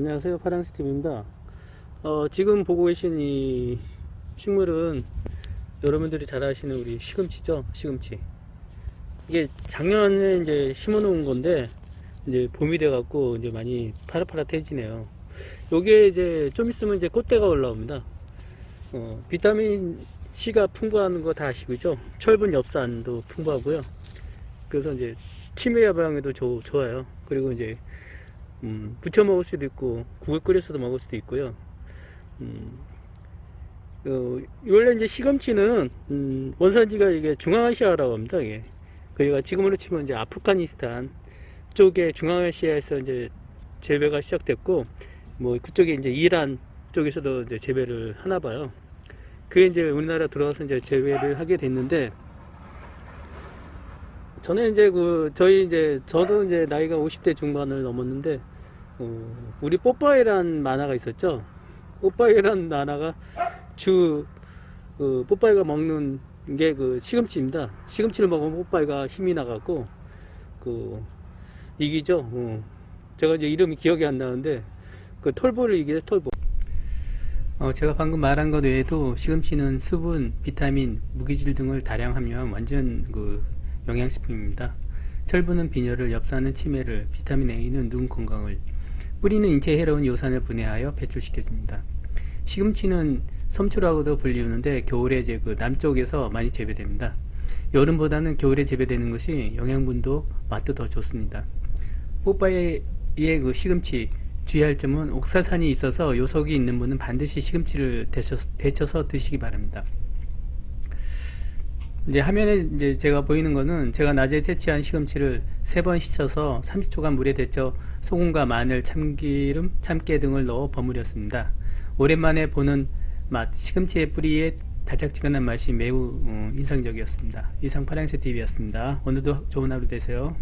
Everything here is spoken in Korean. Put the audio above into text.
안녕하세요. 파랑스TV입니다. 어, 지금 보고 계신 이 식물은 여러분들이 잘 아시는 우리 시금치죠? 시금치. 이게 작년에 이제 심어 놓은 건데 이제 봄이 돼 갖고 이제 많이 파릇파릇해지네요. 요게 이제 좀 있으면 이제 꽃대가 올라옵니다. 어, 비타민 C가 풍부한 거 다 아시고죠? 철분 엽산도 풍부하고요. 그래서 이제 치매 예방에도 좋, 좋아요. 그리고 이제 음, 부쳐 먹을 수도 있고 국을 끓여서도 먹을 수도 있고요. 음, 어, 원래 이제 시금치는 음, 원산지가 이게 중앙아시아라고 합니다. 이게 그러니까 지금으로 치면 이제 아프가니스탄 쪽에 중앙아시아에서 이제 재배가 시작됐고 뭐 그쪽에 이제 이란 쪽에서도 이제 재배를 하나 봐요. 그게 이제 우리나라 들어와서 이제 재배를 하게 됐는데 저는 이제 그 저희 이제 저도 이제 나이가 50대 중반을 넘었는데 어, 우리 뽀빠이란 만화가 있었죠. 뽀빠이란 만화가 주 그, 뽀빠이가 먹는 게 그 시금치입니다. 시금치를 먹으면 뽀빠이가 힘이 나갖고 그 이기죠. 어. 제가 이제 이름이 기억이 안 나는데 그 털보를 이기죠. 털보. 어, 제가 방금 말한 것 외에도 시금치는 수분, 비타민, 무기질 등을 다량 함유한 완전 그 영양식품입니다. 철분은 빈혈을, 엽산은 치매를, 비타민 A는 눈 건강을, 뿌리는 인체에 해로운 요산을 분해하여 배출시켜줍니다. 시금치는 섬초라고도 불리우는데 겨울에 이제 그 남쪽에서 많이 재배됩니다. 여름보다는 겨울에 재배되는 것이 영양분도 맛도 더 좋습니다. 뽀빠이의 그 시금치 주의할 점은 옥사산이 있어서 요석이 있는 분은 반드시 시금치를 데쳐서, 데쳐서 드시기 바랍니다. 이제 화면에 이제 제가 보이는 거는 제가 낮에 채취한 시금치를 세 번 씻어서 30초간 물에 데쳐 소금과 마늘, 참기름, 참깨 등을 넣어 버무렸습니다. 오랜만에 보는 맛, 시금치의 뿌리에 달짝지근한 맛이 매우 어, 인상적이었습니다. 이상 파랑새 TV였습니다. 오늘도 좋은 하루 되세요.